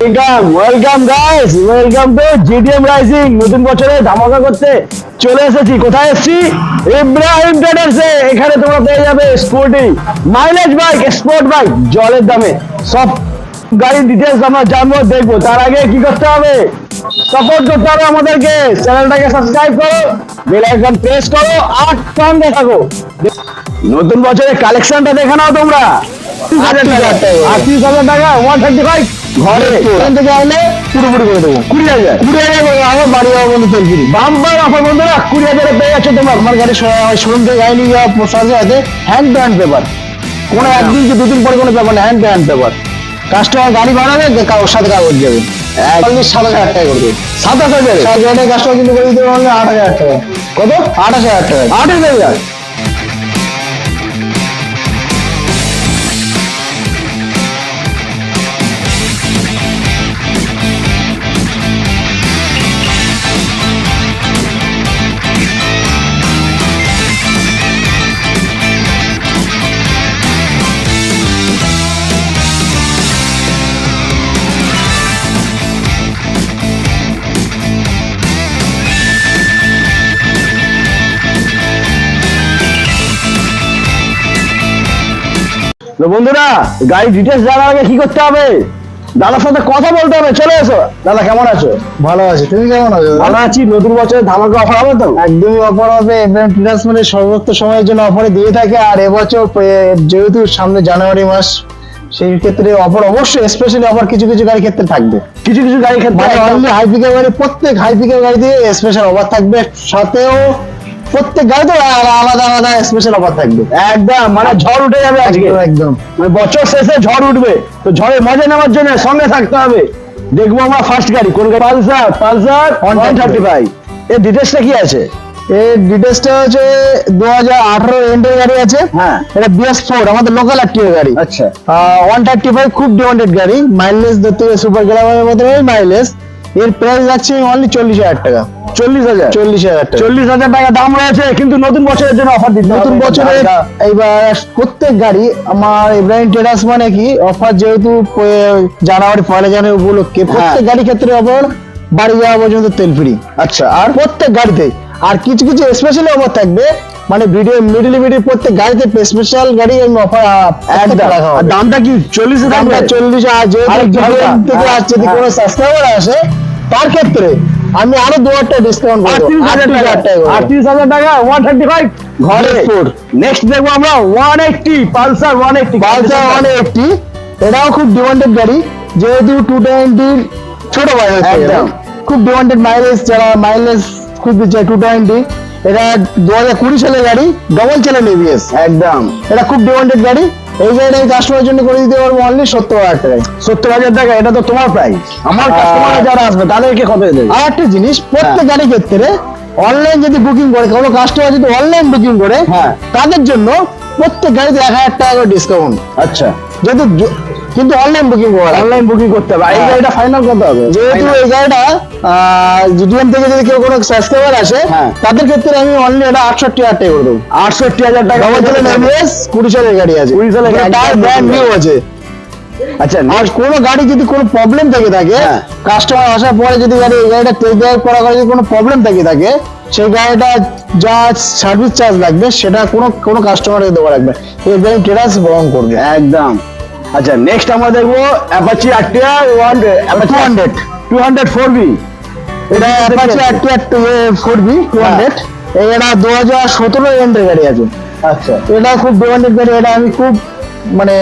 Welcome welcome guys welcome to GDM rising নতুন বছরে ধামাকা করতে চলে এসেছি। কোথায় এসেছি? ইব্রাহিম ট্রেডার্সে এখানে তোমরা পেয়ে যাবে scooty mileage bike sport bike জলের দামে। সব গাড়ির ডিটেলস আমরা জানব দেখব। তার আগে কি করতে হবে? সাপোর্ট করতে হবে আমাদেরকে। চ্যানেলটাকে সাবস্ক্রাইব করো বেল আইকন প্রেস করো আর সঙ্গে থাকো। নতুন বছরের কালেকশনটা দেখে নাও তোমরা। আটত্রিশ হাজার টাকা। ওয়ান থার্টি ফাইভ ঘরে। এখান থেকে আনলে পুরোপুরি করে দেবো। কুড়ি হাজার। কুড়ি হাজার করে আমার বাড়ি যাব বন্ধু তেল ফ্রি বাম্পার অফার বন্ধুরা কুড়ি হাজারে পেয়ে যাচ্ছে তোমার। আমার গাড়ি শোরুম থেকে গাড়ি নিয়ে যাওয়া সাথে সাথে হ্যান্ড টু হ্যান্ড পেপার কোনো একদিন কি দুদিন পরে কোনো পেপার না hand to hand paper customer গাড়ি বানাবে ওর সাথে কাগজ যাবে। একদিন সাত হাজার টাকা করে দেবে। সাতাশ হাজার সাত হাজার কাস্টমার কিন্তু করে দিতে পারলে আট হাজার টাকা কত? আঠাশ হাজার টাকা আঠাশ হাজার। তো বন্ধুরা গাড়ি ডিটেলস জানার আগে কি করতে হবে? দাদার সাথে কথা বলতে হবে চলে এসো। দাদা কেমন আছো? ভালো আছে তুমি কেমন আছো? ভালো আছি নতুন বছরে ধামাকা অফার হবে তো? একদমই অফার হবে এভেন্ট মানে সর্বোচ্চ সময়ের জন্য অফারে দিয়ে থাকে আর এবছর যেহেতু সামনে জানুয়ারি মাস সেই ক্ষেত্রে অফার অবশ্যই স্পেশালি অফার কিছু কিছু গাড়ির ক্ষেত্রে থাকবে। কিছু কিছু গাড়ি ক্ষেত্রে মানে হাই পিকের গাড়ি প্রত্যেক হাই পিকের গাড়িতে স্পেশাল অফার থাকবে সাথেও প্রত্যেক গাড়িতে আলাদা আলাদা স্পেশাল অফার থাকবে। একদম মানে ঝড় উঠে যাবে আজকে। একদম মানে বছর শেষে ঝড় উঠবে তো ঝড়ে মজা নেওয়ার জন্য সঙ্গে থাকতে হবে। দেখব আমরা ফার্স্ট গাড়ি কোন গাড়ি? Pulsar Pulsar one thirty five এর ডিটেলসটা কি আছে? এর ডিটেলসটা হচ্ছে দু হাজার আঠারো এন্ডের গাড়ি আছে। হ্যাঁ। এটা বিএস ফোর আমাদের লোকাল একটিভ গাড়ি। আচ্ছা। ওয়ান থার্টি ফাইভ খুব ডিমান্ডেড গাড়ি। মাইলেজ ধরতে সুপার গ্লামারের মধ্যে মাইলেজ এর প্রাইস যাচ্ছে অনলি চল্লিশ হাজার টাকা। চল্লিশ হাজার? চল্লিশ হাজার টাকা। চল্লিশ হাজার টাকা দাম রয়েছে কিন্তু নতুন বছরের জন্য অফার দিতে নতুন বছরে এইবার প্রত্যেক গাড়ি আমার ইব্রাহিম মানে কি অফার যেহেতু জানুয়ারি পয়লা জানুয়ারি উপলক্ষে প্রত্যেক গাড়ি ক্ষেত্রে অফার বাড়ি যাওয়া পর্যন্ত তেল ফ্রি আচ্ছা আর? প্রত্যেক গাড়িতে আর কিছু কিছু স্পেশালি অফার থাকবে মানে ভিডিও মিডিল মিডিল প্রত্যেক গাড়িতে স্পেশাল গাড়ি অফার একদম। দামটা কি চল্লিশ দামটা চল্লিশ আর থেকে আসছে যদি। কোনো সাবস্ক্রাইবার আসে তার ক্ষেত্রে আমি আরও দু হাজার ডিসকাউন্ট আটত্রিশ হাজার টাকা। আটত্রিশ হাজার টাকা ওয়ান থার্টি ফাইভ ঘরে. নেক্সট দেখব আমরা one eighty Pulsar one eighty Pulsar one eighty এটাও খুব ডিমান্ডেড গাড়ি। যেহেতু টু টোয়েন্টির ছোট একদম। খুব ডিমান্ডেড মাইলেজ যারা মাইলেজ খুব চায় টু টোয়েন্টি এটা দু হাজার কুড়ি সালের গাড়ি ডবল চ্যানেল এবিএস একদম। এটা খুব ডিমান্ডেড গাড়ি। এই গাড়িটা কাস্টমারের জন্য করে দিতে পারব অনলি সত্তর হাজার টাকায়। সত্তর হাজার টাকা এটা তো তোমার প্রাইস আমার কাস্টমার যারা আসবে তাদেরকে কত দেবে আর একটা জিনিস প্রত্যেক গাড়ির ক্ষেত্রে অনলাইন যদি বুকিং করে কোনো কাস্টমার যদি অনলাইন বুকিং করে হ্যাঁ। তাদের জন্য প্রত্যেক গাড়িতে এক হাজার টাকা করে ডিসকাউন্ট আচ্ছা। যেহেতু কিন্তু অনলাইন বুকিং করা অনলাইন বুকিং করতে হবে। এই হ্যাঁ। গাড়িটা ফাইনাল কত হবে? যেহেতু এই গাড়িটা জিডিএম থেকে যদি কেউ কোনো সাবস্ক্রাইবার আসে হ্যাঁ। তাদের ক্ষেত্রে আমি অনলি এটা আটষট্টি হাজার টাকা করে দেবো। আটষট্টি হাজার টাকা চ্যানেল এমএস কুড়ি সালের গাড়ি আছে। 20 সালের গাড়ি। টায়ার ব্র্যান্ড নিউ আছে। আচ্ছা আর কোনো গাড়ি যদি কোনো প্রবলেম থেকে থাকে হ্যাঁ। কাস্টমার আসার পরে যদি গাড়ি এই গাড়িটা টেস্ট ড্রাইভ করা যদি কোনো প্রবলেম থেকে থাকে সেই গাড়িটা যা সার্ভিস চার্জ লাগবে সেটা কোনো কোনো কাস্টমারকে দেওয়া লাগবে। এই ব্যাংক ট্রেডার্স বহন করবে। একদম। আচ্ছা নেক্সট আমরা দেখব Apache RTR one two hundred two hundred four B এটা Apache RT four B two hundred এটা দু হাজার সতেরো এন্ডের গাড়ি আছে। আচ্ছা। এটা খুব ডিমান্ডেড গাড়ি এটা আমি খুব মানে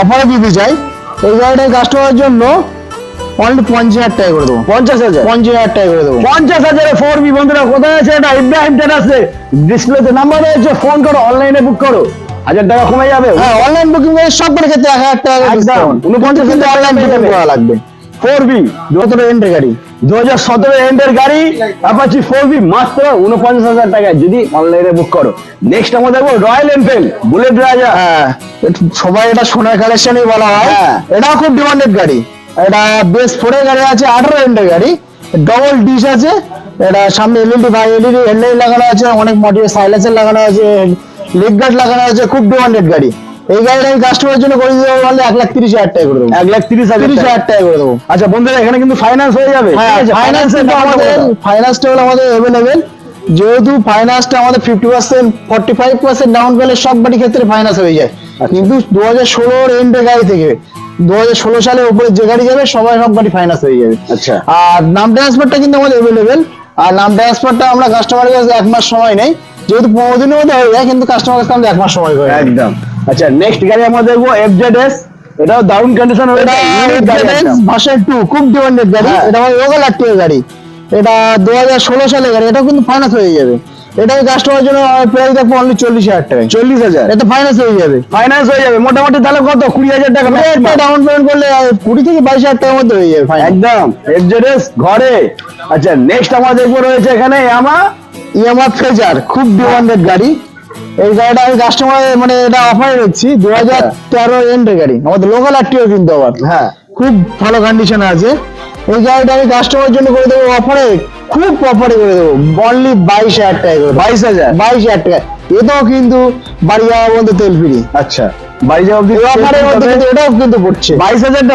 অফারে দিতে চাই। এই গাড়িটা কাস্টমারের জন্য অনলি পঞ্চাশ হাজার টাকা করে দেবো। পঞ্চাশ হাজার? পঞ্চাশ হাজার টাকা করে দেবো। পঞ্চাশ হাজারে ফোর বি বন্ধুরা কোথায় আছে এটা? ইব্রাহিম টেরাসে ডিসপ্লেতে নাম্বার রয়েছে ফোন করো অনলাইনে বুক করো। হাজার টাকা কমে যাবে। হ্যাঁ অনলাইন বুকিং সব করে ক্ষেত্রে এক হাজার টাকা। ডিসকাউন্ট উনপঞ্চাশ কিন্তু অনলাইন বুকিং করা লাগবে। ফোর বি গাড়ি। দু হাজার সতেরো এন্ডের গাড়ি অ্যাপাচি ফোর বি মাত্র উনপঞ্চাশ হাজার টাকায়। যদি অনলাইনে বুক করো। নেক্সট আমরা দেখব রয়্যাল এনফিল্ড বুলেট রাজা হ্যাঁ। এটা সবাই এটা সোনার কালেকশনই বলা হয়। হ্যাঁ। এটাও খুব ডিমান্ডেড গাড়ি। এটা বেস ফোরের গাড়ি আছে আঠারো এন্ডের গাড়ি। ডবল ডিশ আছে। এটা সামনে এলইডি ভাই এলইডি হেডলাইট লাগানো আছে অনেক মডিউল সাইলেন্সার লাগানো আছে লেগ গার্ড লাগানো আছে খুব ডিমান্ডেড গাড়ি। এই গাড়িটা আমি কাস্টমারের জন্য করে দিতে পারলে এক লাখ তিরিশ হাজার টাকা করে দেবো। এক লাখ তিরিশ হাজার টাকা। করে দেবো। আচ্ছা বন্ধুরা এখানে কিন্তু ফাইন্যান্স হয়ে যাবে? ফাইন্যান্স আমাদের ফাইন্যান্সটা হলো আমাদের অ্যাভেলেবেল যেহেতু ফাইন্যান্সটা আমাদের fifty percent forty five percent down পেলে সব বাড়ি ক্ষেত্রে ফাইন্যান্স হয়ে যায়। কিন্তু দু হাজার ষোলোর এন্ডের গাড়ি থেকে দু হাজার ষোলো সালের উপরে যে গাড়ি যাবে সবাই সব বাড়ি ফাইন্যান্স হয়ে যাবে। আচ্ছা। আর নাম ট্রান্সফারটা কিন্তু আমাদের অ্যাভেলেবেল আর নাম ট্রান্সফারটা আমরা কাস্টমারের কাছে এক মাস সময় নেই। যেহেতু পনেরো দিনের মধ্যে হয়ে যায় কিন্তু কাস্টমার কাছে আমাদের এক মাস সময় হয়ে একদম। আচ্ছা নেক্সট গাড়ি আমরা দেখব এফজেড এস এটাও দারুণ কন্ডিশন এটা ভার্সন টু খুব ডিমান্ডেড গাড়ি। হ্যাঁ। এটা আমাদের লোকাল আটটি গাড়ি। এটা দু হাজার ষোলো সালের গাড়ি এটাও কিন্তু ফাইন্যান্স হয়ে যাবে। এটাই কাস্টমার জন্য প্রাইস দেখব অনলি চল্লিশ হাজার টাকায়। চল্লিশ হাজার? এটা ফাইন্যান্স হয়ে যাবে। ফাইন্যান্স হয়ে যাবে। মোটামুটি তাহলে কত? কুড়ি হাজার টাকা? ডাউন পেমেন্ট করলে কুড়ি থেকে বাইশ হাজার টাকার মধ্যে হয়ে যাবে একদম। এফজেড ঘরে। আচ্ছা নেক্সট আমরা দেখব রয়েছে এখানে আমা ইয়ামা ফ্রেজার খুব ডিমান্ডেড গাড়ি। এই গাড়িটা আমি কাস্টমার মানে এটা অফারে দিচ্ছি দু হাজার তেরো এন্ডের গাড়ি। আমাদের লোকাল আটটিও কিন্তু আবার। হ্যাঁ। খুব ভালো কন্ডিশনে আছে। এই গাড়িটা আমি কাস্টমারের জন্য করে দেবো অফারে খুব অফারে করে দেবো। অনলি বাইশ হাজার টাকা বাইশ হাজার? বাইশ হাজার টাকা। এটাও কিন্তু বাড়ি যাওয়া বন্ধু তেল ফ্রি আচ্ছা।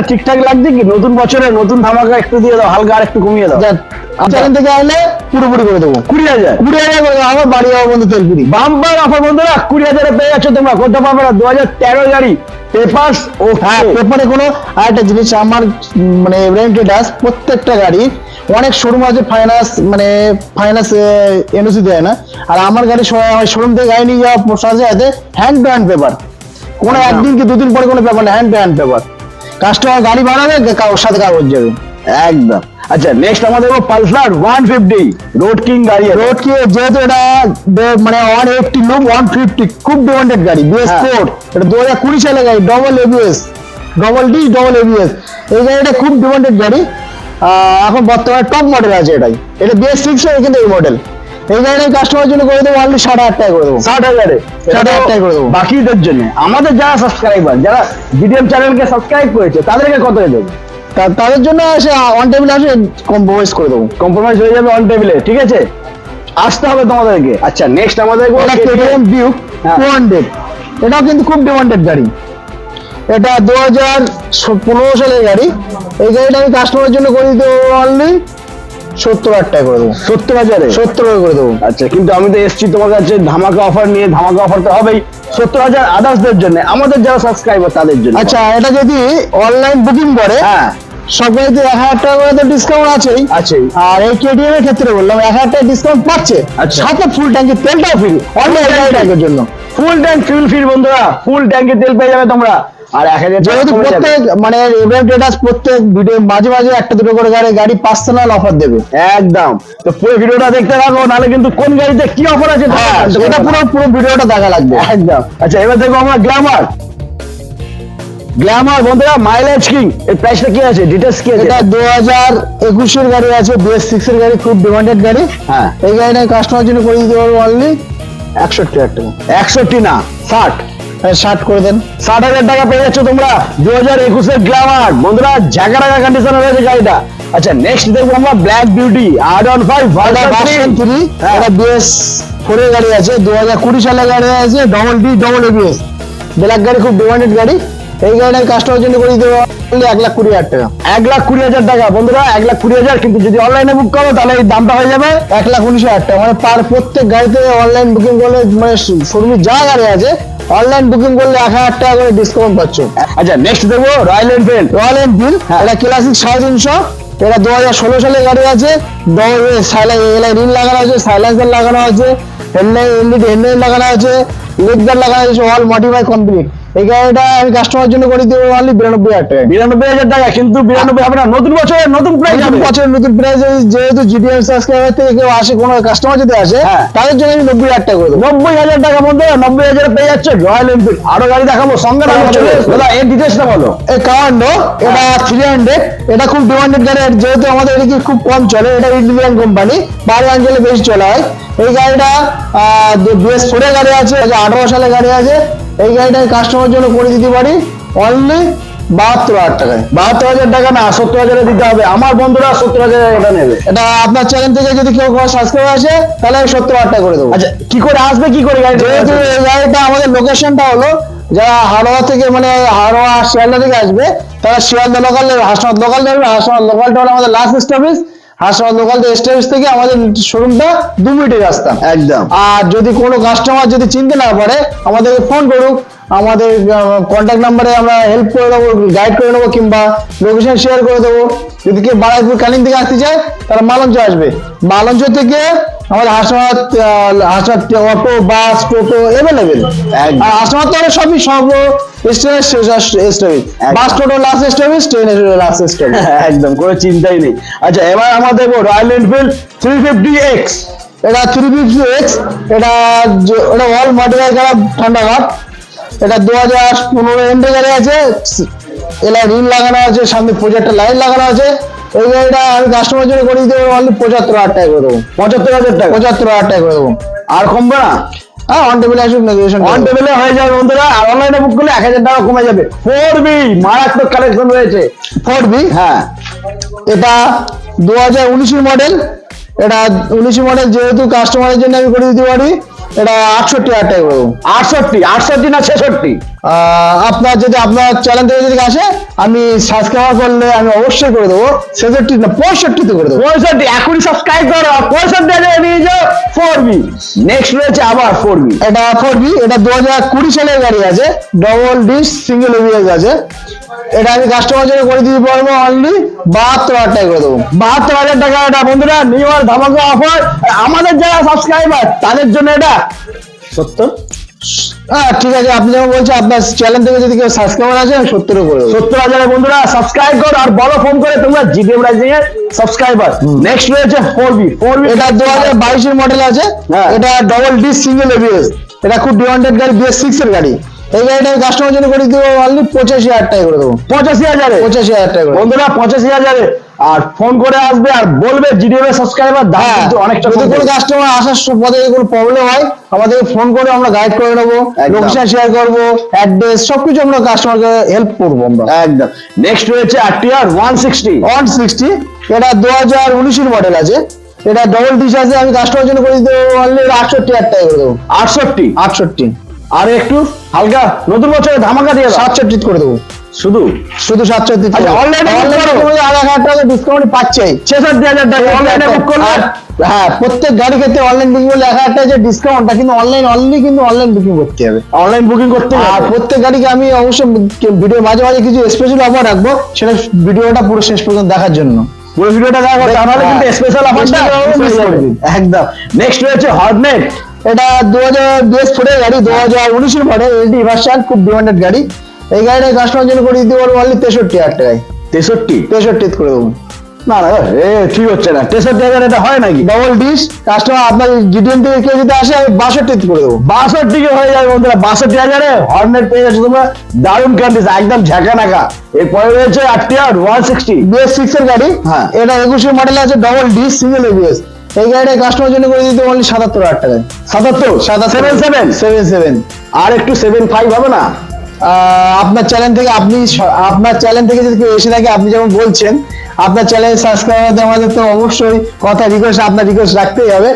ঠিকঠাক লাগছে কি? নতুন বছরে নতুন ধামাকা একটু দিয়ে দাও হালকা আর একটু কমিয়ে দাও। থেকে আনলে পুরোপুরি করে দেবো। কুড়ি হাজার। কুড়ি হাজার করে আমার বাড়ি যাওয়া বন্ধু তেল ফ্রি বাম্পার অফার বন্ধুরা কুড়ি হাজারে পেয়ে যাচ্ছ তোমরা করতে পারবে না? দু হাজার তেরো গাড়ি পেপার্স ও হ্যাঁ পেপারে কোনো আরেকটা জিনিস আমার মানে প্রত্যেকটা গাড়ি অনেক শোরুম আছে ফাইন্যান্স মানে ফাইন্যান্স এনওসি দেয় না। আর আমার গাড়ি শোরুম থেকে গাড়ি নিয়ে যাওয়া সাথে হ্যান্ড টু হ্যান্ড পেপার কোনো একদিন কি দুদিন পরে কোনো পেপার না hand to hand paper customer গাড়ি বানাবে কা- ওর সাথে কাগজ যাবে একদম। আচ্ছা নেক্সট আমাদের Pulsar one fifty road king গাড়ি রোড কি যেহেতু এটা মানে one eighty look one fifty খুব ডিমান্ডেড গাড়ি বিএস হ্যাঁ। ফোর এটা দু হাজার কুড়ি সালে গাড়ি double ABS double D double ABS এই গাড়িটা খুব ডিমান্ডেড গাড়ি। এখন বর্তমানে টপ মডেল আছে এটাই। এটা বিএস সিক্স কিন্তু এই মডেল এই গাড়িটা কাস্টমার জন্য করে দেবো অনলি ষাট হাজার টাকা করে দেবো। ষাট হাজারে? ষাট হাজার টাকা করে দেবো। বাকিদের জন্য। আমাদের যারা সাবস্ক্রাইবার যারা জিডিএম চ্যানেলকে সাবস্ক্রাইব করেছে তাদেরকে কত দেবো? তাদের জন্য এসে অন টেবিল আসে কম্প্রোমাইজ করে দেবো। কম্প্রোমাইজ হয়ে যাবে অন টেবিলে ঠিক আছে? আসতে হবে তোমাদেরকে। আচ্ছা নেক্সট আমাদের কেটিএম ডিউক। টু হান্ড্রেড এটাও কিন্তু খুব ডিমান্ডেড গাড়ি। এটা দু হাজার পনেরো সালের গাড়ি। এই গাড়িটা আমি কাস্টমারের জন্য করে দিতে অনলি সত্তর হাজার টাকা করে দেবো। সত্তর হাজারে? সত্তর টাকা করে দেবো। আচ্ছা কিন্তু আমি তো এসছি তোমার কাছে ধামাকা অফার নিয়ে ধামাকা অফার তো হবেই। সত্তর হাজার আদার্সদের জন্য আমাদের যারা সাবস্ক্রাইবার তাদের জন্য। আচ্ছা এটা যদি অনলাইন বুকিং করে হ্যাঁ। এক হাজার টাকা করে তো ডিসকাউন্ট আছেই। আছেই। আর এই কেটিএম এর ক্ষেত্রে বললাম এক হাজার টাকা ডিসকাউন্ট পাচ্ছে। আচ্ছা। সাথে ফুল ট্যাঙ্কি তেলটাও ফ্রি অনলাইন গাড়িটার জন্য। ফুল ট্যাঙ্ক ফিল ফ্রি বন্ধুরা। ফুল ট্যাঙ্কে তেল পেয়ে যাবে তোমরা। আর এক হাজার যেহেতু প্রত্যেক মানে ইভেন্ট ট্রেডার্স প্রত্যেক ভিডিও মাঝে মাঝে একটা দুটো করে গাড়ি গাড়ি পার্সোনাল অফার দেবে। একদম। তো পুরো ভিডিওটা দেখতে থাকো নাহলে কিন্তু কোন গাড়িতে কি অফার আছে হ্যাঁ না। পুরো পুরো ভিডিওটা দেখা লাগবে। একদম। আচ্ছা এবার দেখব আমরা গ্ল্যামার গ্ল্যামার বন্ধুরা মাইলেজ কিং এর প্রাইসটা কি আছে? ডিটেলস কি আছে? এটা দু হাজার একুশের গাড়ি আছে বিএস সিক্স এর গাড়ি খুব ডিমান্ডেড গাড়ি। হ্যাঁ। এই গাড়িটা কাস্টমার জন্য করে দিতে পারব অনলি একষট্টি হাজার টাকা। একষট্টি না ষাট। হ্যাঁ, ষাট করে দেন। ষাট হাজার টাকা পেয়ে যাচ্ছ তোমরা। দু হাজার একুশের গ্ল্যামার বন্ধুরা কন্ডিশনে রয়েছে গাড়িটা। আচ্ছা নেক্সট দেখব আমরা ব্ল্যাক বিউটি আর ওয়ান ফাইভ থ্রি হ্যাঁ। বিএস ফোরের গাড়ি আছে দু হাজার কুড়ি সালের গাড়ি আছে double D double ABS black গাড়ি খুব ডিমান্ডেড গাড়ি। এই গাড়িটা কাস্টমার জন্য করে only এক লাখ কুড়ি হাজার টাকা। এক লাখ কুড়ি হাজার টাকা। বন্ধুরা এক লাখ কুড়ি হাজার কিন্তু যদি অনলাইনে বুক করো তাহলে এই দামটা হয়ে যাবে এক লাখ উনিশ হাজার টাকা। মানে পার প্রত্যেক গাড়িতে অনলাইন বুকিং করলে মানে শোরুমে যা গাড়ি আছে অনলাইন বুকিং করলে এক হাজার টাকা করে ডিসকাউন্ট পাচ্ছ। আচ্ছা নেক্সট দেখব রয়্যাল এনফিল্ড রয়্যাল এনফিল্ড এটা ক্লাসিক সাড়ে তিনশো। এটা দু হাজার ষোলো সালে গাড়ি আছে। রিল লাগানো আছে সাইলেন্সার লাগানো আছে হেডলাইট এলইডি হেডলাইট লাগানো আছে লেগদার লাগানো আছে অল মডিফাই কমপ্লিট এই গাড়িটা আমি কাস্টমার জন্য করে অনলি বিরানব্বই হাজার টাকা বিরানব্বই হাজার টাকা কিন্তু বিরানব্বই হবে না নতুন বছরের নতুন প্রাইস নতুন বছরের নতুন প্রাইস যেহেতু জিডিএম সাবস্ক্রাইবার থেকে কেউ আসে কোনো কাস্টমার যদি আসে হ্যাঁ। তাদের জন্য আমি নব্বই হাজার টাকা করে দেবো। নব্বই হাজার টাকা মধ্যে নব্বই হাজার পেয়ে যাচ্ছে রয়্যাল এনফিল্ড আরও গাড়ি দেখাবো সঙ্গে হ্যাঁ। দাদা এর ডিটেলসটা বলো। এই এটা থ্রি হান্ড্রেড এটা খুব ডিমান্ডেড গাড়ি যেহেতু আমাদের এদিকে খুব কম চলে এটা ইন্ডিয়ান কোম্পানি বাইরে অঞ্চলে বেশি চলা হয়। এই গাড়িটা বিএস ফোরের গাড়ি আছে আঠারো সালের গাড়ি আছে এই গাড়িটা কাস্টমার জন্য করে দিতে পারি অনলি বাহাত্তর হাজার টাকায়। বাহাত্তর হাজার টাকা না সত্তর হাজারে দিতে হবে। আমার বন্ধুরা সত্তর হাজার এটা নেবে। এটা আপনার চ্যানেল থেকে যদি কেউ সাবস্ক্রাইব আসে তাহলে আমি সত্তর হাজার টাকা করে দেবো। আচ্ছা কি করে আসবে কি করে গাড়িটা? যেহেতু এই গাড়িটা আমাদের লোকেশনটা হলো যারা হাওড়া থেকে মানে হাওড়া শিয়ালদা থেকে আসবে তারা শিয়ালদা লোকাল হাসনাবাদ লোকাল যাবে হাসনাবাদ লোকালটা হলো আমাদের last stoppage Hasnabad local stoppage থেকে আমাদের শোরুমটা দু মিনিটের রাস্তা। একদম। আর যদি কোনো কাস্টমার যদি চিনতে না পারে আমাদেরকে ফোন করুক আমাদের কন্ট্যাক্ট নাম্বারে আমরা হেল্প করে দেবো গাইড করে নেব কিংবা লোকেশন শেয়ার করে দেবো। যদি কেউ বারাইপুর কালিন থেকে আসতে চায় তারা মালঞ্চ আসবে। মালঞ্চ থেকে আমাদের হাসনাবাদ অটো বাস টোটো অ্যাভেলেবেল। আর হাসনাবাদ তো সবই সব বাস টোটো লাস্ট স্টপেজ ট্রেনের লাস্ট স্টপেজ একদম কোনো চিন্তাই নেই। আচ্ছা এবার আমরা দেখব Royal Enfield three fifty X এটা থ্রি ফিফটি এক্স এটা অল মডিফাই করা এটা দু হাজার পনেরো এন্ডে গাড়ি আছে। এলা রিল লাগানো আছে সামনে প্রজেক্টর লাইন লাগানো আছে। এই গাড়িটা আমি কাস্টমার জন্য করে দিতে পারব অনলি পঁচাত্তর হাজার টাকা করে দেবো। পঁচাত্তর হাজার টাকা? পঁচাত্তর হাজার টাকা করে দেবো। আর কমবে না? হ্যাঁ অন টেবিলে আসুক নেগোসিয়েশন অন টেবিলে হয়ে যাবে বন্ধুরা আর অনলাইনে বুক করলে এক হাজার টাকা কমে যাবে। ফোর বি মারাত্মক কালেকশন রয়েছে। ফোর বি হ্যাঁ। এটা দু হাজার উনিশের মডেল এটা উনিশের মডেল যেহেতু কাস্টমারের জন্য আমি করে দিতে পারি এটা আটষট্টি হাজার টাকা করে দেবো। আটষট্টি আটষট্টি না ছেষট্টি? আপনার যদি আপনার চ্যানেল থেকে যদি আসে আমি সাবস্ক্রাইব করলে আমি অবশ্যই করে দেবো। ছেষট্টি না পঁয়ষট্টিতে করে দেবো। পঁয়ষট্টি এখনই সাবস্ক্রাইব করো। পঁয়ষট্টি হাজার নিয়ে যাও ফোর বি নেক্সট রয়েছে আবার ফোর বি এটা ফোর বি এটা দু হাজার কুড়ি সালের গাড়ি আছে ডবল ডিস সিঙ্গেল এবিএস আছে। এটা আমি কাস্টমার জন্য করে দিতে পারব অনলি বাহাত্তর হাজার টাকা করে দেবো। বাহাত্তর হাজার টাকা এটা বন্ধুরা নিউ ইয়ার ধামাকা অফার আমাদের যারা সাবস্ক্রাইবার তাদের জন্য এটা সত্তর। হ্যাঁ ঠিক আছে আপনি যেমন বলছেন আপনার চ্যানেল থেকে যদি কেউ সাবস্ক্রাইবার আছে আমি সত্তরে করে সত্তর হাজারের বন্ধুরা সাবস্ক্রাইব করো আর বলো ফোন করে তোমরা জিডিএম রাইজিং এর সাবস্ক্রাইবার নেক্সট রয়েছে ফোর বি ফোর বি এটা দু হাজার বাইশের মডেল আছে। হ্যাঁ। এটা ডবল ডিস সিঙ্গেল এবিএস এটা খুব ডিমান্ডেড গাড়ি বিএস সিক্স এর গাড়ি। এই গাড়িটা আমি কাস্টমার জন্য করে দেবো অনলি পঁচাশি হাজার টাকা করে দেবো। পঁচাশি হাজারে? পঁচাশি হাজার টাকা করে বন্ধুরা পঁচাশি হাজারে। আর ফোন করে আসবে আর বলবে জিডিএম এর সাবস্ক্রাইবার দাম হ্যাঁ অনেকটা যদি কোনো কাস্টমার আসার পথে কোনো প্রবলেম হয় আমাদেরকে ফোন করে আমরা গাইড করে নেব লোকেশন শেয়ার করব অ্যাড্রেস সবকিছু আমরা কাস্টমারকে হেল্প করব আমরা। একদম। নেক্সট রয়েছে RTR one sixty one sixty এটা দু হাজার উনিশের মডেল আছে। এটা ডবল ডিশ আছে আমি কাস্টমার জন্য করে দিতে অনলি আটষট্টি হাজার টাকা করে দেবো। আটষট্টি? আটষট্টি। আর একটু হালকা নতুন বছরে ধামাকা দিয়ে। সাতষট্টি করে দেবো। শুধু? শুধু সাতষট্টি হাজার টাকা ডিসকাউন্ট পাচ্ছেই। ছেষট্টি হাজার টাকা অনলাইনে বুক করলে? হ্যাঁ প্রত্যেক গাড়ি ক্ষেত্রে অনলাইন বুকিং করলে এক হাজার টাকা যে ডিসকাউন্টটা কিন্তু অনলাইন অনলি কিন্তু অনলাইন বুকিং করতে হবে। অনলাইন বুকিং করতে আর প্রত্যেক গাড়িকে আমি অবশ্যই ভিডিও মাঝে মাঝে কিছু স্পেশাল অফার রাখব। সেটা ভিডিওটা পুরো শেষ পর্যন্ত দেখার জন্য। পুরো ভিডিওটা দেখো তাহলে কিন্তু। স্পেশাল অফারটা। একদম। নেক্সট রয়েছে হর্নেট এটা দু হাজার বিএস ফোরের গাড়ি দু হাজার উনিশের মডেল এলডি ভার্সান খুব ডিমান্ডেড গাড়ি। এই গাড়িটা কাস্টমার জন্য করে দিতে পারব অনলি তেষট্টি হাজার টাকায়। তেষট্টি? তেষট্টি করে দেবো। না না এ ঠিক হচ্ছে না। তেষট্টি হাজার এটা হয় নাকি? ডবল কাস্টমার আপনার জিডিএম থেকে কেউ যদি আসে আমি বাষট্টি করে দেবো। হয়ে যাবে বন্ধুরা বাষট্টি হাজারে হর্নেট পেয়ে যাচ্ছে তোমরা। দারুণ কন্ডিশন একদম ঝাঁকা নাকা এরপরে রয়েছে RTR one sixty BS six এর গাড়ি। হ্যাঁ। এটা একুশের মডেল আছে ডবল ডিশ সিঙ্গেল এবিএস এই গাড়িটা কাস্টমার জন্য করে দিতে অনলি সাতাত্তর হাজার টাকায়। সাতাত্তর? সেভেন সেভেন সেভেন সেভেন আর একটু সেভেন ফাইভ হবে না? আপনার চ্যানেল থেকে আপনি আপনার চ্যানেল থেকে যদি কেউ এসে থাকে আপনি যেমন বলছেন আপনার চ্যানেল সাবস্ক্রাইব আমাদের তো অবশ্যই কথা রিকোয়েস্ট আপনার রিকোয়েস্ট রাখতেই হবে।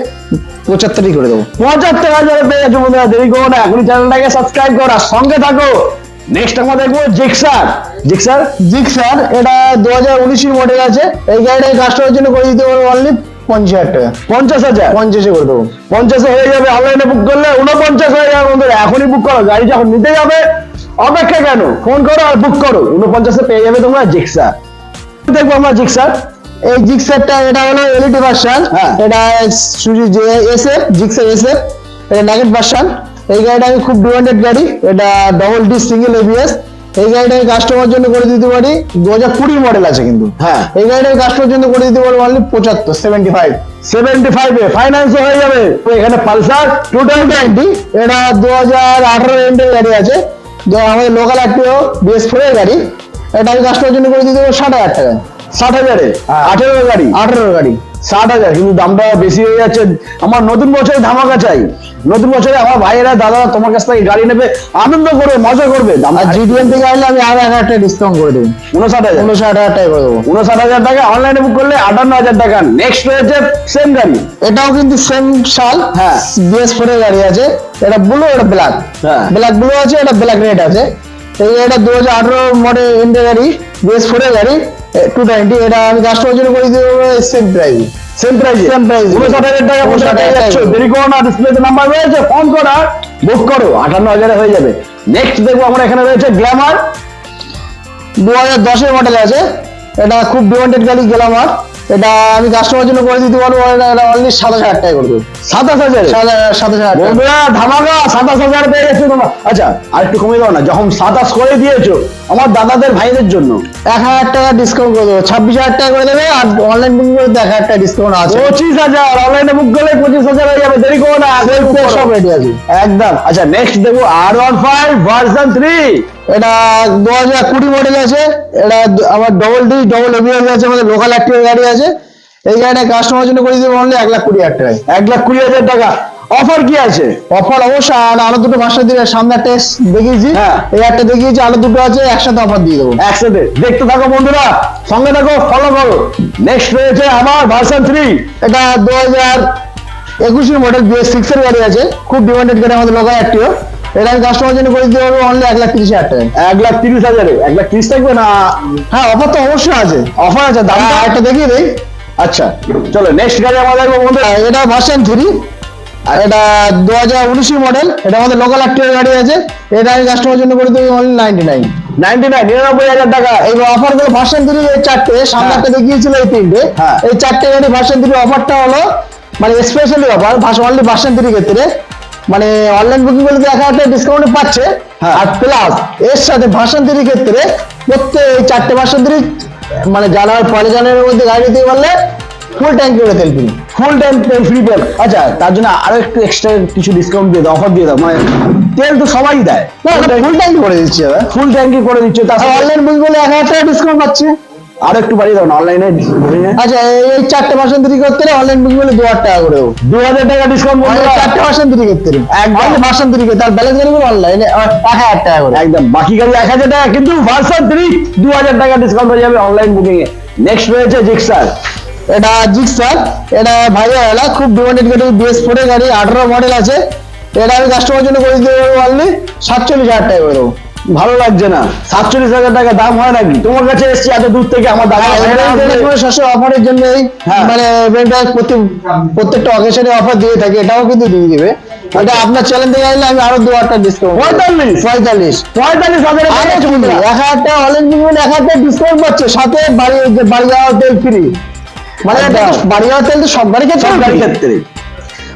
পঁচাত্তরই করে দেবো। পঁচাত্তর হাজারে পেয়ে যাচ্ছে বন্ধুরা দেরি করো না এখনই চ্যানেলটাকে সাবস্ক্রাইব করো আর সঙ্গে থাকো। নেক্সট আমরা দেখব জিক্সার জিক্সার জিক স্যার এটা দু হাজার উনিশের মডেল আছে। এই গাড়িটা কাস্টমারের জন্য করে দিতে পারব অনলি পঞ্চাশ হাজার। টাকা পঞ্চাশ হাজার? পঞ্চাশে করে দেবো। পঞ্চাশে হয়ে যাবে অনলাইনে বুক করলে উনপঞ্চাশ হয়ে যাবে বন্ধুরা এখনই বুক করো গাড়ি যখন নিতে যাবে। অপেক্ষা কেন? ফোন করো আর বুক করো উনপঞ্চাশে পেয়ে যাবে তোমরা জিক্সার দেখব আমরা জিক্সার এই জিক্সারটা এটা হলো এলইডি ভার্সন হ্যাঁ। এটা সুজি যে এসএফ জিক্সার এসএফ এটা নাগেট ভার্সন এই গাড়িটা আমি খুব ডিমান্ডেড গাড়ি এটা ডবল ডি সিঙ্গেল এবিএস এই গাড়িটা আমি কাস্টমার জন্য করে দিতে পারি দু হাজার কুড়ি মডেল আছে কিন্তু। হ্যাঁ। এই গাড়িটা আমি কাস্টমার জন্য করে দিতে পারি অনলি পঁচাত্তর সেভেন্টি ফাইভ সেভেন্টি ফাইভে ফাইন্যান্স হয়ে যাবে। তো এখানে পালসার টু টোয়েন্টি এটা দু হাজার আঠারো এন্ডের গাড়ি আছে। আমাদের লোকাল একটিও বিএস ফোরের গাড়ি। এটা আমি কাস্টমার জন্য করে দিতে পারব ষাট হাজার টাকা। ষাট হাজারে হ্যাঁ। আঠেরো গাড়ি। আঠারো গাড়ি। ষাট হাজার। কিন্তু দামটা বেশি হয়ে যাচ্ছে। আমার নতুন বছরে ধামাকা চাই। নতুন বছরে আমার ভাইয়েরা দাদারা তোমার কাছ থেকে গাড়ি নেবে আনন্দ করবে মজা করবে। আর জিডিএম থেকে আসলে আমি আরও এক হাজার টাকা ডিসকাউন্ট করে দেবো। উনষাট হাজার। উনষাট হাজার টাকা করে দেবো। উনষাট হাজার টাকা অনলাইনে বুক করলে আটান্ন হাজার টাকা। নেক্সট রয়েছে সেম গাড়ি। এটাও কিন্তু সেম সাল। হ্যাঁ। বিএস ফোর এর গাড়ি আছে। এটা ব্লু এটা ব্ল্যাক হ্যাঁ। ব্ল্যাক ব্লু আছে এটা ব্ল্যাক রেড আছে। এই এটা দু হাজার আঠারো মডেল ইন্ডিয়া গাড়ি বিএস ফোর এর গাড়ি। টু এটা আমি কাস্টমার জন্য করে দেবো সেম প্রাইস সেম প্রাইস. উনষাট হাজার টাকা পয়সা 59,000 পেয়ে যাচ্ছ টাকা। দেরি করো না ডিসপ্লেতে নাম্বার রয়েছে ফোন করো বুক করো আটান্ন হাজারে হয়ে যাবে। নেক্সট দেখব আমরা এখানে রয়েছে গ্ল্যামার দু হাজার দশের মডেল আছে। এটা খুব ডিমান্ডেড গাড়ি এটা আমি কাস্টমার জন্য করে দিতে পারব এটা অনলি সাতাশ হাজার টাকা করে দেবো সাতাশ হাজার সাতাশ হাজার টাকা। বন্ধুরা ধামাকা সাতাশ হাজার পেয়ে গেছো তোমরা। আচ্ছা আর একটু কমিয়ে দাও না যখন সাতাশ করে দিয়েছ আমার দাদাদের ভাইদের জন্য। এক হাজার টাকা ডিসকাউন্ট করে দেবো। ছাব্বিশ হাজার টাকা করে দেবে আর অনলাইন বুকিং করে এক হাজার টাকা ডিসকাউন্ট আছে। পঁচিশ হাজার অনলাইনে বুক করলে পঁচিশ হাজার হয়ে যাবে দেরি করো না book সব রেডি আছে। একদম। আচ্ছা নেক্সট দেখব R one five version three এটা দু হাজার কুড়ি মডেল আছে। এটা আমার ডবল ডি ডবল এবিএস আছে আমাদের লোকাল অ্যাক্টিভ গাড়ি আছে। এই গাড়িটা কাস্টমার জন্য করে দেবো অনলি এক লাখ কুড়ি হাজার টাকায়। এক লাখ কুড়ি হাজার টাকা। অফার কি আছে? অফার অবশ্যই আর আরও দুটো মাসের দিনে সামনে একটা দেখিয়েছি। হ্যাঁ। এই একটা দেখিয়েছি আরও দুটো আছে একসাথে অফার দিয়ে দেবো। একসাথে। দেখতে থাকো বন্ধুরা সঙ্গে থাকো ফলো করো। নেক্সট রয়েছে আমার ভার্সন থ্রি এটা দু হাজার একুশের মডেল বিএস সিক্স এর গাড়ি আছে। খুব ডিমান্ডেড গাড়ি আমাদের লোকাল অ্যাক্টিভ এটা আমি কাস্টমার জন্য করে দিতে পারব অনলি এক লাখ তিরিশ হাজার টাকায়। এক লাখ তিরিশ হাজারে। এক লাখ তিরিশ থাকবে না? হ্যাঁ অফার তো অবশ্যই আছে। অফার আছে দামটা? দামটা একটা দেখিয়ে দিই। আচ্ছা চলো নেক্সট গাড়ি আমরা দেখব বন্ধুরা। এটা ভার্সন থ্রি এটা দু হাজার উনিশের মডেল এটা আমাদের লোকাল অ্যাক্টিভ গাড়ি আছে এটা আমি কাস্টমার জন্য করে দেবো only ninety nine ninety nine নিরানব্বই হাজার টাকা এইবার অফারগুলো ভার্সন থ্রি এই চারটে সামনে হ্যাঁ। একটা দেখিয়েছিল এই তিনটে হ্যাঁ। এই চারটে গাড়ি ভার্সন থ্রি অফারটা হলো মানে specially offer only version three ক্ষেত্রে মানে অনলাইন বুকিং করলে এক হাজার টাকা ডিসকাউন্ট পাচ্ছে হ্যাঁ। আর প্লাস এর সাথে ভার্সন থ্রি ক্ষেত্রে প্রত্যেক এই চারটে ভার্সন থ্রি মানে জানুয়ারি পয়লা জানুয়ারির মধ্যে গাড়ি দিতে পারলে ফুল ট্যাঙ্কি করে তেল কিনি ফুল টাইম তেল ফ্রি তেল। আচ্ছা তার জন্য আরও একটু এক্সট্রা কিছু ডিসকাউন্ট দিয়ে দাও অফার দিয়ে দাও। মানে তেল তো সবাই দেয়। ফুল ট্যাঙ্কি করে দিচ্ছি ফুল ট্যাঙ্কি করে দিচ্ছে তার সাথে অনলাইন বুকিং করলে এক হাজার টাকা ডিসকাউন্ট পাচ্ছে। আরও একটু বাড়িয়ে দাও না অনলাইনে আচ্ছা এই- চারটে ভার্সন থ্রি করতে অনলাইন বুকিং করলে দু হাজার টাকা করে দু হাজার টাকা ডিসকাউন্ট চারটে ভার্সন থ্রি ক্ষেত্রে একদম। ভার্সন থ্রি ক্ষেত্রে আর ব্যালেন্স গাড়িগুলো অনলাইনে এক হাজার টাকা করে। একদম। বাকি গাড়ি এক হাজার টাকা কিন্তু ভার্সন থ্রি দু হাজার টাকা ডিসকাউন্ট হয়ে যাবে অনলাইন বুকিং এ। নেক্সট রয়েছে জিক্সার এটা জিক্সার এটা ভাইয়া এলা খুব ডিমান্ডেড গাড়ি বিএস ফোর এর গাড়ি আঠারো মডেল আছে। এটা আমি কাস্টমার জন্য করে দিতে পারব অনলি সাতচল্লিশ হাজার টাকা করে ভালো লাগছে না। সাতচল্লিশ হাজার টাকা দাম হয় নাকি তোমার কাছে এসছি এত দূর থেকে আমার দাদা সবসময় অফারের জন্য। মানে প্রতি প্রত্যেকটা অকেশনে অফার দিয়ে থাকে এটাও কিন্তু দিয়ে দিবে। আপনার চ্যানেল থেকে আসলে আমি আরও দু হাজার ডিসকাউন্ট পঁয়তাল্লিশ? পঁয়তাল্লিশ। পঁয়তাল্লিশ হাজারে। এক হাজার টাকা অনলাইন এক হাজার ডিসকাউন্ট পাচ্ছে সাথে বাড়ি বাড়ি যাওয়ার তেল ফ্রি মানে। বাড়ি যাওয়ার তেল তো সব গাড়ি ক্ষেত্রে সব ক্ষেত্রে।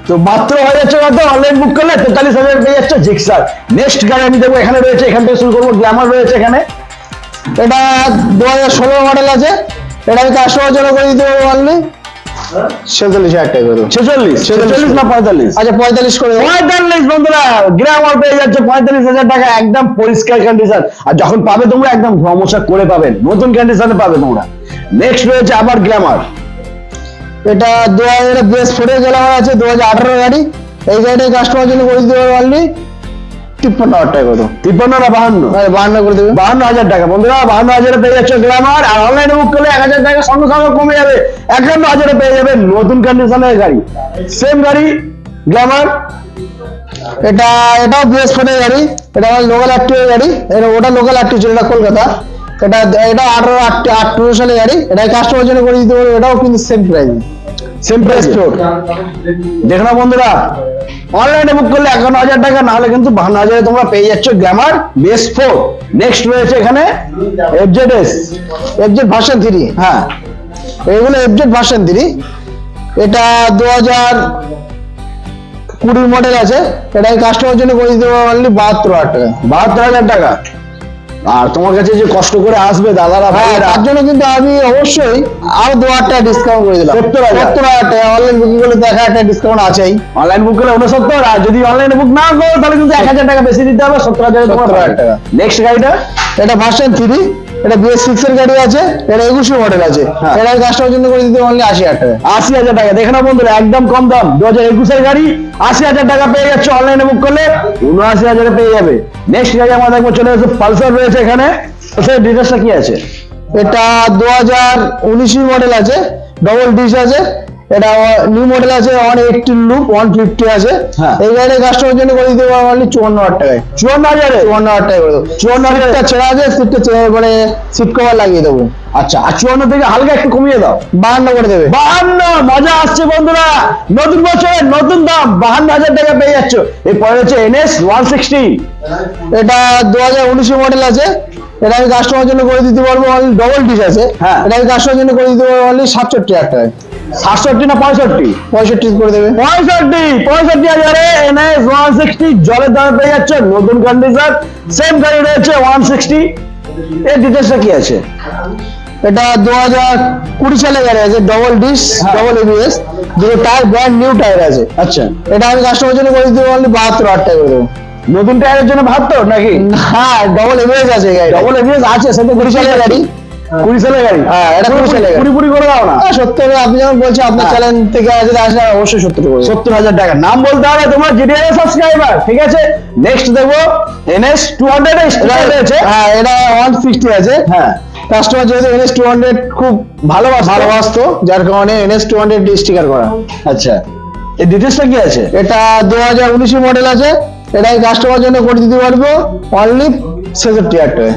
তো মাত্র হয়ে যাচ্ছে অনলাইন বুক করলে তেতাল্লিশ হাজার পেয়ে যাচ্ছে জিক্সার নেক্সট গাড়ি আমি দেখব এখানে রয়েছে এখান থেকে শুরু করব গ্ল্যামার রয়েছে এখানে। এটা দু হাজার ষোলো মডেল আছে। এটা আমি কাস্টমার জন্য করে দিতে পারব অনলি ছেচল্লিশ হাজার টাকা করে। ছেচল্লিশ ছেচল্লিশ। না পঁয়তাল্লিশ? আচ্ছা পঁয়তাল্লিশ করে পঁয়তাল্লিশ বন্ধুরা গ্রামার পেয়ে যাচ্ছে পঁয়তাল্লিশ হাজার টাকা একদম পরিষ্কার কন্ডিশন আর যখন পাবে তোমরা একদম ঘমসা করে পাবেন নতুন কন্ডিশনে পাবে তোমরা। নেক্সট রয়েছে আবার গ্ল্যামার এটা দু হাজার বেস ফোরে গেলাম আছে দু হাজার আঠারো গাড়ি। এই গাড়িটা কাস্টমার জন্য করে দিতে পারব অনলি তিপ্পান্ন হাজার টাকা দেবো। তিপ্পান্ন না বাহান্ন? বাহান্ন করে দেবে। বাহান্ন হাজার টাকা। বন্ধুরা বাহান্ন হাজারে পেয়ে যাচ্ছে গ্ল্যামার আর অনলাইনে বুক করলে এক হাজার টাকা সঙ্গে সঙ্গে কমে যাবে। একান্ন হাজারে পেয়ে যাবে নতুন কন্ডিশনের গাড়ি। সেম গাড়ি গ্ল্যামার এটা এটাও বিএস ফোনের গাড়ি। এটা আমার লোকাল অ্যাক্টিভ গাড়ি। এটা ওটা লোকাল অ্যাক্টিভ ছিল এটা কলকাতা। এটা এটা আঠারো আঠারো সালের গাড়ি এটা কাস্টমার জন্য করে দিতে পারব, এটাও কিন্তু same price same price floor দেখো না বন্ধুরা অনলাইনে বুক করলে একান্ন হাজার টাকা না হলে কিন্তু বাহান্ন হাজারে তোমরা পেয়ে যাচ্ছ গ্ল্যামার বেস ফোর নেক্সট রয়েছে এখানে FZ S FZ version three হ্যাঁ। এগুলো এফজেড ভার্সন থ্রি এটা দু হাজার কুড়ি মডেল আছে এটা কাস্টমার জন্য করে দিতে পারব অনলি বাহাত্তর হাজার টাকা। বাহাত্তর হাজার টাকা। আর তোমার কাছে যে কষ্ট করে আসবে দাদারা ভাই তার জন্য কিন্তু আমি অবশ্যই আরও দু হাজার টাকা ডিসকাউন্ট করে দিলাম। 70,000 সত্তর হাজার টাকা। অনলাইন বুকিং করলে দেখা একটা ডিসকাউন্ট আছেই। অনলাইন বুক করলে উনসত্তর আর যদি অনলাইনে বুক না করো তাহলে কিন্তু এক হাজার টাকা বেশি দিতে হবে সত্তর হাজার 70,000 টাকা। নেক্সট গাড়িটা? এটা ভার্সন থ্রি এটা বিএস সিক্স এর গাড়ি আছে এটা একুশে মডেল আছে। হ্যাঁ। এটা কাস্টমার জন্য করে দিতে অনলি আশি হাজার টাকা। আশি হাজার টাকা। দেখে না বন্ধুরা একদম কম দাম। দু হাজার একুশের গাড়ি আশি হাজার টাকা পেয়ে যাচ্ছে অনলাইনে বুক করলে উনআশি হাজারে পেয়ে যাবে। নেক্সট গাড়ি আমরা দেখব চলে এসে পালসার রয়েছে এখানে। পালসারের ডিটেলসটা কি আছে? এটা দু হাজার মডেল আছে ডবল ডিশ আছে। এটা নিউ মডেল আছে one eighty loop one fifty আছে। হ্যাঁ। এই গাড়ি কাস্টমার জন্য করে দিতে পারব অনলি চুয়ান্ন হাজার টাকায়। চুয়ান্ন হাজারে? চুয়ান্ন হাজার টাকা করে দেবো। চুয়ান্ন হাজারে? সিটটা ছেড়া আছে সিটটা মানে সিট কভার লাগিয়ে দেবো। আচ্ছা আর চুয়ান্ন থেকে হালকা একটু কমিয়ে দাও। বাহান্ন করে দেবে। বাহান্ন মজা আসছে বন্ধুরা। নতুন বছরের নতুন দাম বাহান্ন হাজার টাকা পেয়ে যাচ্ছ। এরপরে হচ্ছে এনএস ওয়ান সিক্সটি এটা দু হাজার উনিশে মডেল আছে। এটা আমি কাস্টমার জন্য করে দিতে পারব অনলি ডবল ডিশ আছে। হ্যাঁ। এটা আমি কাস্টমার জন্য করে দিতে পারব অনলি সাতষট্টি হাজার টাকায়। সাতষট্টি না পঁয়ষট্টি? পঁয়ষট্টি করে দেবে। পঁয়ষট্টি পঁয়ষট্টি হাজারে এনএস ওয়ান সিক্সটি জলের দামে পেয়ে যাচ্ছে নতুন কন্ডিশন সেম গাড়ি রয়েছে ওয়ান সিক্সটি এর ডিটেলসটা কি আছে? এটা দু হাজার কুড়ি সালে গাড়ি আছে ডবল হ্যাঁ। ডবল এবিএস দুটো টায়ার ব্র্যান্ড নিউ টায়ার আছে। আচ্ছা। এটা আমি কাস্টমার জন্য করে দিতে পারব অনলি বাহাত্তর হাজার টাকা করে দেবো। নতুন টায়ারের জন্য বাহাত্তর নাকি? হ্যাঁ ডবল এবিএস আছে গাড়ি ডবল এভিএস আছে সেটা কুড়ি সালের গাড়ি। কুড়ি সালের গাড়ি? হ্যাঁ, এটা কুড়ি। কুড়ি কুড়ি করে দাও না। হ্যাঁ, সত্তর আপনি বলছেন আপনার হ্যাঁ। চ্যানেল থেকে যদি অবশ্যই সত্তর করে সত্তর হাজার টাকা। নাম বলতে হবে তোমার সাবস্ক্রাইবার ঠিক আছে? নেক্সট দেখব এনএস টু হান্ড্রেড রয়েছে হ্যাঁ এটা ওয়ান সিক্সটি আছে। হ্যাঁ। কাস্টমার যেহেতু এনএস টু হান্ড্রেড খুব ভালোবাসতো। ভালোবাসতো। যার কারণে এনএস টু হান্ড্রেড স্টিকার করা। আচ্ছা। এই ডিটেলসটা কি আছে? এটা দু হাজার উনিশে মডেল আছে। এটা কাস্টমার জন্য করে দিতে পারব। অনলি ছেষট্টি হাজার টাকা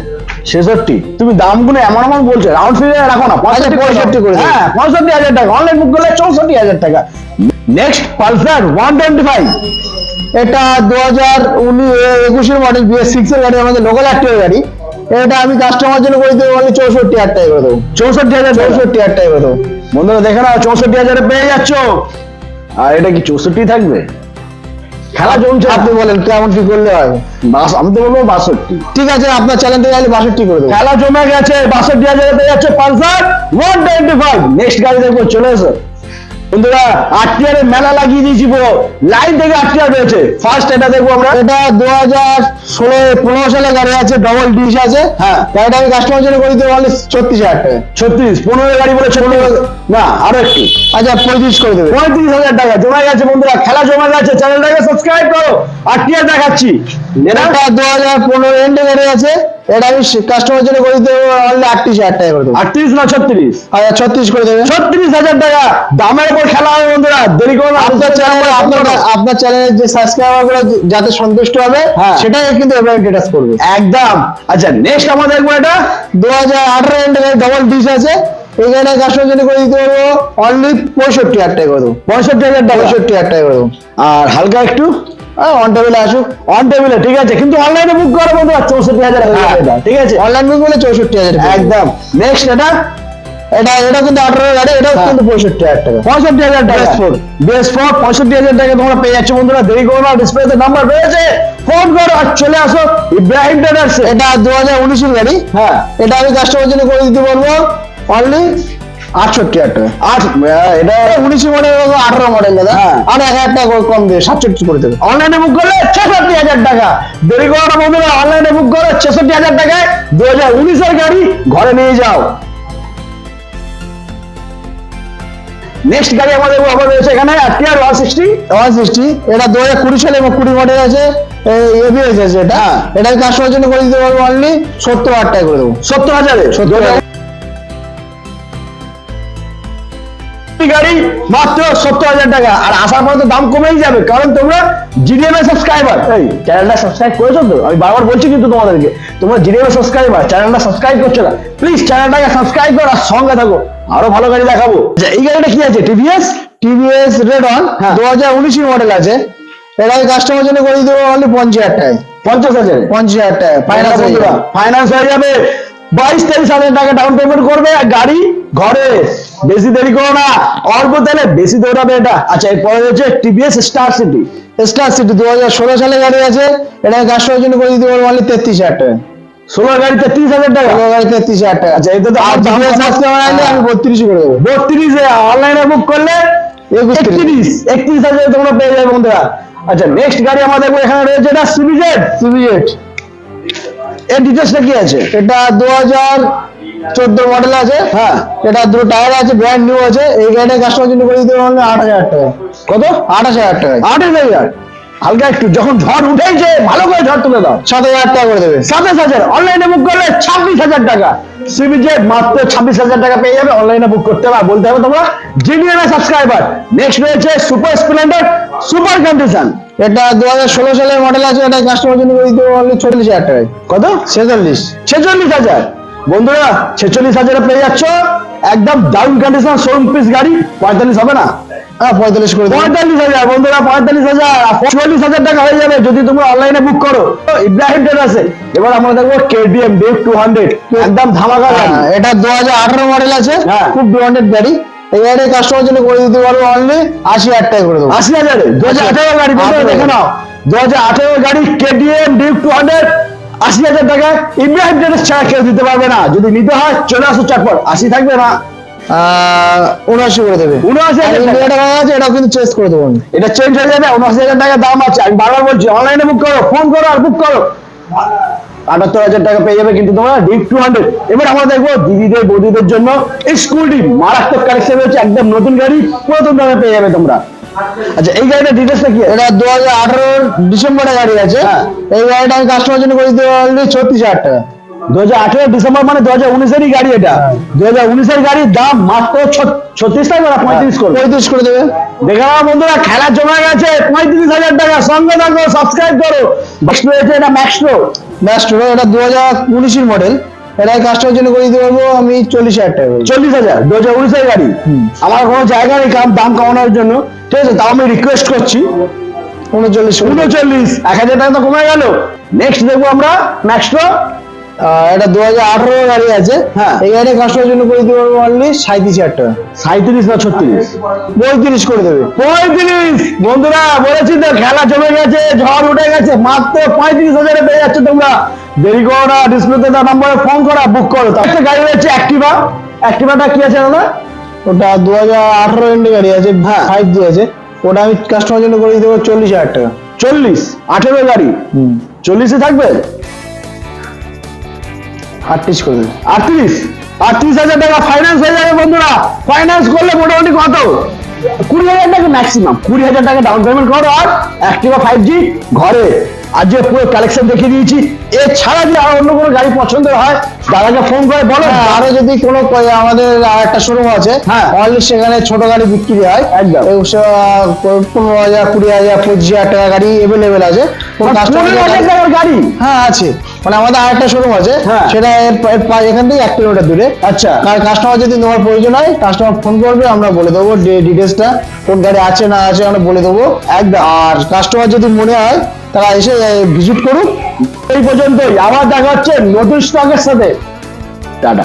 ছেষট্টি। তুমি দামগুলো এমন এমন বলছো রাউন্ড ফিগার রাখো না পঁয়ষট্টি পঁয়ষট্টি করে হ্যাঁ পঁয়ষট্টি হাজার টাকা অনলাইন বুক করলে চৌষট্টি হাজার টাকা। Next Pulsar one twenty five এটা দু হাজার উনিশ একুশের মডেল বিএস সিক্স এর গাড়ি আমাদের লোকাল অ্যাক্টিভ গাড়ি। এটা আমি কাস্টমার জন্য করে দিতে পারব চৌষট্টি হাজার টাকা করে দেবো। চৌষট্টি হাজার চৌষট্টি হাজার টাকা করে দেবো। বন্ধুরা দেখে নাও চৌষট্টি হাজারে পেয়ে যাচ্ছ। আর এটা কি চৌষট্টি থাকবে? খেলা জমছে আপনি বলেন কেমন কি করলে হয়? বাস- আমি তো বলব বাষট্টি। ঠিক আছে আপনার চ্যালেঞ্জ আমি বাষট্টি করে দেবো। খেলা জমে গেছে বাষট্টি হাজার যাচ্ছে Pulsar one twenty five next গাড়ি দেখব চলে এসো। বন্ধুরা আটটিয়ারে মেলা লাগিয়ে দিয়েছি পুরো। লাইন থেকে আটটিয়ার রয়েছে ফার্স্ট এটা দেখব আমরা। এটা দু হাজার ষোলো পনেরো সালে গাড়ি আছে ডবল ডিশ আছে। হ্যাঁ। গাড়িটা আমি কাস্টমার জন্য করে দিতে পারলে ছত্রিশ হাজার টাকা। ছত্রিশ পনেরো গাড়ি বলে পনেরো না আরও একটু। আচ্ছা পঁয়ত্রিশ করে দেবে। পঁয়ত্রিশ হাজার টাকা। জমা গেছে বন্ধুরা খেলা জমা গেছে। চ্যানেলটাকে সাবস্ক্রাইব করো। আটটিয়ার দেখাচ্ছি। এটা এটা দু হাজার পনেরো এন্ডে গাড়ি আছে। এটা আমি কাস্টমার জন্য করে দিতে পারলে আটত্রিশ হাজার টাকা করে দেবো। আটত্রিশ না ছত্রিশ? আচ্ছা ছত্রিশ করে দেবে। ছত্রিশ হাজার টাকা। দামের উপর খেলা হবে বন্ধুরা দেরি করুন আপনার চ্যানেল আপনার আপনার চ্যানেলের যে সাবস্ক্রাইবারগুলো যাতে সন্তুষ্ট হবে হ্যাঁ। সেটাই কিন্তু এবার করবে। একদম। আচ্ছা নেক্সট আমাদের দেখব এটা দু হাজার আঠারো ডবল ডিশ আছে। গাড়িটা কাস্টমার করে দিতে পারব অনলি পঁয়ষট্টি হাজার টাকা করে দেবো। পঁয়ষট্টি হাজার টাকা? পঁয়ষট্টি হাজার টাকা করে দেবো। আর হালকা একটু? হ্যাঁ অন টেবিলে আসুক। অন টেবিলে ঠিক আছে। কিন্তু অনলাইনে বুক করো বন্ধুরা চৌষট্টি হাজার ঠিক আছে? অনলাইন বুক বলে চৌষট্টি হাজার একদম। নেক্সট এটা? এটা এটা কিন্তু আঠারো গাড়ি হ্যাঁ। কিন্তু পঁয়ষট্টি হাজার টাকা। পঁয়ষট্টি হাজার টাকা। BS4 বেস ফোর পঁয়ষট্টি হাজার টাকা তোমরা পেয়ে যাচ্ছ বন্ধুরা। দেরি করো না ডিসপ্লেতে নাম্বার রয়েছে। ফোন করো আর চলে আসো ইব্রাহিম ট্রেডার্স এটা দু হাজার উনিশের গাড়ি। হ্যাঁ। এটা আমি কাস্টমার জন্য করে দিতে পারব অনলি আটষট্টি হাজার টাকা। আট এটা উনিশে মডেল আঠারো মডেল দাদা। হ্যাঁ। আর এক হাজার টাকা কম দেবে সাতষট্টি করে দেবে। অনলাইনে বুক করলে ছেষট্টি হাজার টাকা। দেরি করো না বন্ধুরা অনলাইনে বুক করো ছেষট্টি হাজার টাকায় দু হাজার উনিশের গাড়ি ঘরে নিয়ে যাও। নেক্সট গাড়ি আমাদের আবার রয়েছে এখানে TR one sixty one sixty এটা দু হাজার কুড়ি সালে এবং কুড়ি মডেল আছে। এবিএস আছে এটা। এটা কাস্টমার জন্য করে দিতে পারব অনলি সত্তর হাজার টাকা করে দেবো। সত্তর হাজারে? সত্তর হাজার। গাড়ি মাত্র সত্তর হাজার টাকা। আর আসার পরে তো দাম কমেই যাবে কারণ তোমরা জিডিএম এর সাবস্ক্রাইবার এই চ্যানেলটা সাবস্ক্রাইব করেছ তো? আমি বারবার বলছি কিন্তু তোমাদেরকে তোমরা জিডিএম এর সাবস্ক্রাইবার চ্যানেলটা সাবস্ক্রাইব করছ না। প্লিজ চ্যানেলটাকে সাবস্ক্রাইব করো আর সঙ্গে থাকো আরও ভালো গাড়ি দেখাবো। এই গাড়িটা কি আছে? টিভিএস টিভিএস রেড অন হ্যাঁ। দু হাজার উনিশের মডেল আছে। এটা আমি কাস্টমার জন্য করে দিতে অনলি পঞ্চাশ হাজার টাকায়। পঞ্চাশ হাজার? পঞ্চাশ হাজার টাকা ফাইনাল বন্ধুরা ফাইন্যান্স হয়ে যাবে। বাইশ তেইশ হাজার টাকা ডাউন পেমেন্ট করবে আর গাড়ি ঘরে বেশি দেরি করো না। অল্প তেলে বেশি দৌড়াবে এটা। আচ্ছা এরপরে রয়েছে TVS Star City Star City দু হাজার ষোলো সালে গাড়ি আছে। এটা কাস্টমার জন্য করে দিতে পারব অনলি তেত্রিশ হাজার টাকা। ষোলো গাড়িতে তিরিশ হাজার টাকা? ষোলো গাড়িতে তিরিশ হাজার টাকা। আচ্ছা এটা তো আর আসতে পারলে আমি বত্রিশই করে দেবো। বত্রিশে অনলাইনে বুক করলে তিরিশ। একত্রিশ। একত্রিশ হাজার তোমরা পেয়ে যাবে বন্ধুরা। আচ্ছা নেক্সট গাড়ি আমাদের এখানে রয়েছে এটা সিবিজেড সিবিজেট এর ডিটেলসটা কি আছে? এটা দু হাজার চোদ্দ মডেল আছে। হ্যাঁ। এটা দুটো টায়ার আছে ব্র্যান্ড নিউ আছে। এই গাড়িটা কাস্টমার জন্য করে দিতে পারলে আট হাজার টাকা। কত? আঠাশ হাজার টাকা। আঠাশ হাজার। হালকা একটু যখন ঝড় উঠেছে ভালো করে ঝড় তুলে দাও। সাত হাজার টাকা করে দেবে। সাতাশ হাজার। অনলাইনে বুক করলে ছাব্বিশ হাজার টাকা। সিবিজেড মাত্র ছাব্বিশ হাজার টাকা পেয়ে যাবে। অনলাইনে বুক করতে হবে। বলতে হবে তোমরা জিনিয়ানা সাবস্ক্রাইবার নেক্সট রয়েছে সুপার স্প্লেন্ডার সুপার কন্ডিশন এটা দু হাজার ষোলো সালের মডেল আছে। এটা কাস্টমার জন্য দিতে পারলে চল্লিশ হাজার টাকায়। কত? ছেচল্লিশ। ছেচল্লিশ হাজার। বন্ধুরা ছেচল্লিশ হাজারে পেয়ে যাচ্ছ। একদম ডাউন কন্ডিশন শোরুম পিস গাড়ি পঁয়তাল্লিশ হবে না? হ্যাঁ পঁয়তাল্লিশ করে পঁয়তাল্লিশ হাজার বন্ধুরা পঁয়তাল্লিশ হাজার। চুয়াল্লিশ হাজার টাকা হয়ে যাবে যদি তোমরা অনলাইনে বুক করো। ইব্রাহিম ট্রেডার্সে এবার আমরা দেখব কেটিএম ডেভ টু হান্ড্রেড একদম ধামাকা গাড়ি। হ্যাঁ, এটা দু হাজার আঠারো মডেল আছে। হ্যাঁ। খুব গাড়ি। এই গাড়ি কাস্টমার জন্য করে দিতে পারব অনলি আশি হাজার টাকা করে দেবো। আশি হাজারে। দু হাজার আঠারো গাড়ি দেখে নাও। দু হাজার আঠারো গাড়ি কেটিএম ডিভ টু হান্ড্রেড আশি হাজার টাকা ইব্রাহিম ট্রেডার্স ছাড়া কেউ দিতে পারবে না। যদি নিতে হয় চলে আসো চটপট। আশি থাকবে না। উনআশি করে দেবে। উনআশি হাজার টাকা। আছে? এটাও কিন্তু চেঞ্জ করে দেবো এটা চেঞ্জ হয়ে যাবে উনআশি হাজার টাকা দাম আছে। আমি বারবার বলছি অনলাইনে বুক করো ফোন করো আর বুক করো। আটাত্তর হাজার টাকা পেয়ে যাবে কিন্তু তোমরা ডিপ টু হান্ড্রেড এবার আমরা দেখব দিদিদের বৌদিদের জন্য এই স্কুলটি মারাত্মক কালেকশন রয়েছে একদম নতুন গাড়ি পুরাতন দামে পেয়ে যাবে তোমরা। আচ্ছা এই গাড়িটার ডিটেলসটা কি এটা দু হাজার আঠারোর ডিসেম্বরে গাড়ি আছে। হ্যাঁ। এই গাড়িটা আমি কাস্টমার জন্য করে দিতে পারলে ছত্রিশ হাজার টাকা। দু হাজার আঠেরো ডিসেম্বর মানে দু হাজার উনিশেরই গাড়ি এটা। দু হাজার উনিশের গাড়ির দাম মাত্র ছত্রিশ টাকা না পঁয়ত্রিশ করবে পঁয়ত্রিশ করে দেবে। দেখে বন্ধুরা খেলা জমা গেছে পঁয়ত্রিশ হাজার টাকা। সঙ্গে থাকো সাবস্ক্রাইব করো। রয়েছে এটা এটা দু হাজার উনিশের মডেল এটা কাস্টমার জন্য করে দিতে পারব আমি চল্লিশ হাজার টাকা চল্লিশ হাজার? দু হাজার উনিশের গাড়ি? আমার কোনো জায়গা নেই দাম কমানোর জন্য। ঠিক আছে তাও আমি রিকোয়েস্ট করছি। উনচল্লিশ। উনচল্লিশ। এক হাজার টাকা তো কমে গেল। নেক্সট দেখব আমরা আহ, এটা দু হাজার আঠারো গাড়ি আছে। হ্যাঁ। এই গাড়িটা কাস্টমার জন্য করে দিতে পারব অনলি সাঁত্রিশ হাজার টাকা। সাঁত্রিশ না ছত্রিশ? পঁয়ত্রিশ করে দেবে। পঁয়ত্রিশ? বন্ধুরা বলেছি তো খেলা জমে গেছে ঝড় উঠে গেছে মাত্র পঁয়ত্রিশ হাজারে পেয়ে যাচ্ছে তোমরা। দেরি করো না ডিসপ্লেতে তার নম্বরে ফোন করা বুক করো। তারপরে গাড়ি রয়েছে অ্যাক্টিভা অ্যাক্টিভাটা কি আছে দাদা? ওটা দু হাজার আঠারো গাড়ি আছে হ্যাঁ। ফাইভ জি আছে। ওটা আমি কাস্টমার জন্য করে দিতে পারব চল্লিশ হাজার টাকা। চল্লিশ? আঠেরো গাড়ি। চল্লিশে থাকবে? আটত্রিশ করে দেবে আটত্রিশ? আটত্রিশ হাজার টাকা ফাইন্যান্স হয়ে যাবে বন্ধুরা। ফাইন্যান্স করলে মোটামুটি কত? কুড়ি হাজার টাকা ম্যাক্সিমাম কুড়ি হাজার টাকা ডাউন পেমেন্ট করো আর অ্যাক্টিভা ফাইভ জি ঘরে। আজ যে পুরো কালেকশন দেখিয়ে দিয়েছি এছাড়া যদি আর অন্য কোনো গাড়ি পছন্দ হয় দাদাকে ফোন করে বলো। হ্যাঁ, আরও যদি কোনো আমাদের আর একটা শোরুম আছে হ্যাঁ। সেখানে ছোট গাড়ি বিক্রি হয়। একদম। পনেরো হাজার কুড়ি হাজার পঁচিশ হাজার টাকা গাড়ি এভেলেবেল আছে। গাড়ি? হ্যাঁ আছে। মানে আমাদের আরেকটা শোরুম আছে। হ্যাঁ। সেটা এখান থেকে এক কিলোমিটার দূরে। আচ্ছা। আর কাস্টমার যদি তোমার প্রয়োজন হয় কাস্টমার ফোন করবে আমরা বলে দেবো ডিটেলসটা কোন গাড়ি আছে না আছে আমরা বলে দেবো। একদম। আর কাস্টমার যদি মনে হয় তারা এসে ভিজিট করুক। এই পর্যন্তই। আবার দেখা হচ্ছে নতুন স্টকের সাথে। টাটা।